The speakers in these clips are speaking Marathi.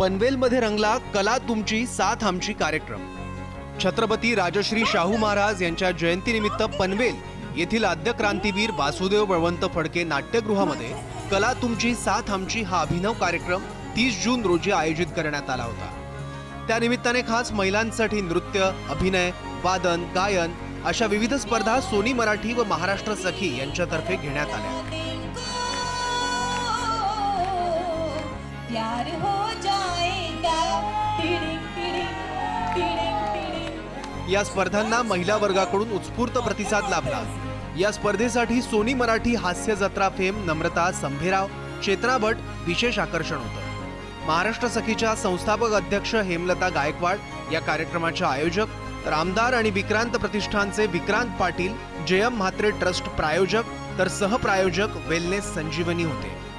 पनवेलमध्ये रंगला कला तुमची साथ आमची कार्यक्रम. छत्रपती राजश्री शाहू महाराज यांच्या जयंतीनिमित्त पनवेल येथील आद्य क्रांतीवीर वासुदेव बळवंत फडके नाट्यगृहामध्ये कला तुमची साथ आमची हा अभिनव कार्यक्रम तीस जून रोजी आयोजित करण्यात आला होता. त्यानिमित्ताने खास महिलांसाठी नृत्य अभिनय वादन गायन अशा विविध स्पर्धा सोनी मराठी व महाराष्ट्र सखी यांच्यातर्फे घेण्यात आल्या. प्यार हो या स्पर्धांना महिला वर्गाकडून उत्स्फूर्त प्रतिसाद लाभला. या स्पर्धेसाठी सोनी मराठी हास्य जत्रा फेम नम्रता संभेराव चेतना भट विशेष आकर्षण होतं. महाराष्ट्र सखीच्या संस्थापक अध्यक्ष हेमलता गायकवाड या कार्यक्रमाच्या आयोजक तर आमदार आणि विक्रांत प्रतिष्ठानचे विक्रांत पाटील जयम म्हात्रे ट्रस्ट प्रायोजक तर सहप्रायोजक वेलनेस संजीवनी होते.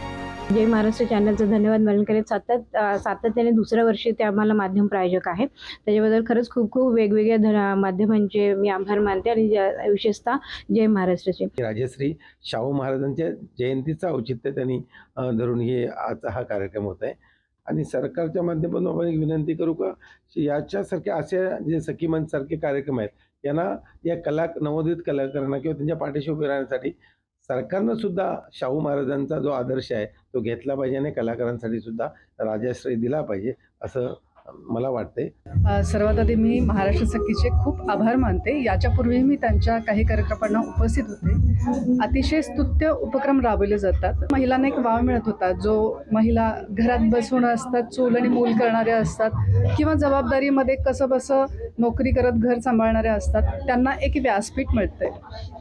जय महाराष्ट्र चॅनलचं धन्यवाद. मानन करेन सतत सातत्याने दुसऱ्या वर्षी ते आम्हाला माध्यम प्रायोजक आहेत. त्याच्याबद्दल खरंच खूप खूप वेगवेगळ्या धन माध्यमांचे मी आभार मानते आणि ज्या- विशेषतः जय महाराष्ट्राचे. राजश्री शाहू महाराजांच्या जयंतीचं औचित्य त्यांनी धरून हे आजचा हा कार्यक्रम होत आहे. आणि सरकारच्या माध्यमातून आपण एक विनंती करू का याच्यासारख्या असे जे सखी मंचसारखे कार्यक्रम आहेत यांना या कला नवोदित कलाकारांना किंवा त्यांच्या पाठीशी उभे राहण्यासाठी सरकारनं सुद्धा शाहू महाराजांचा जो आदर्श आहे तो घेतला पाहिजे आणि कलाकारांसाठी सुद्धा राजाश्रय दिला पाहिजे असं मला वाटते सर्वात आधी मी महाराष्ट्र सखीचे खूप आभार मानते. याच्यापूर्वी मी त्यांच्या काही कार्यक्रमांना उपस्थित होते. अतिशय स्तुत्य उपक्रम राबवले जातात. महिलांना एक वाव मिळत होता जो महिला घरात बसून असतात चूल आणि मूल करणाऱ्या असतात किंवा जबाबदारीमध्ये कसं बसं नोकरी करत घर सांभाळणाऱ्या असतात त्यांना एक व्यासपीठ मिळते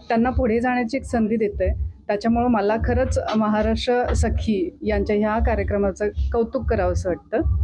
त्यांना पुढे जाण्याची एक संधी देते त्याच्यामुळं मला खरंच महाराष्ट्र सखी यांच्या ह्या कार्यक्रमाचं कौतुक करावंसं वाटतं.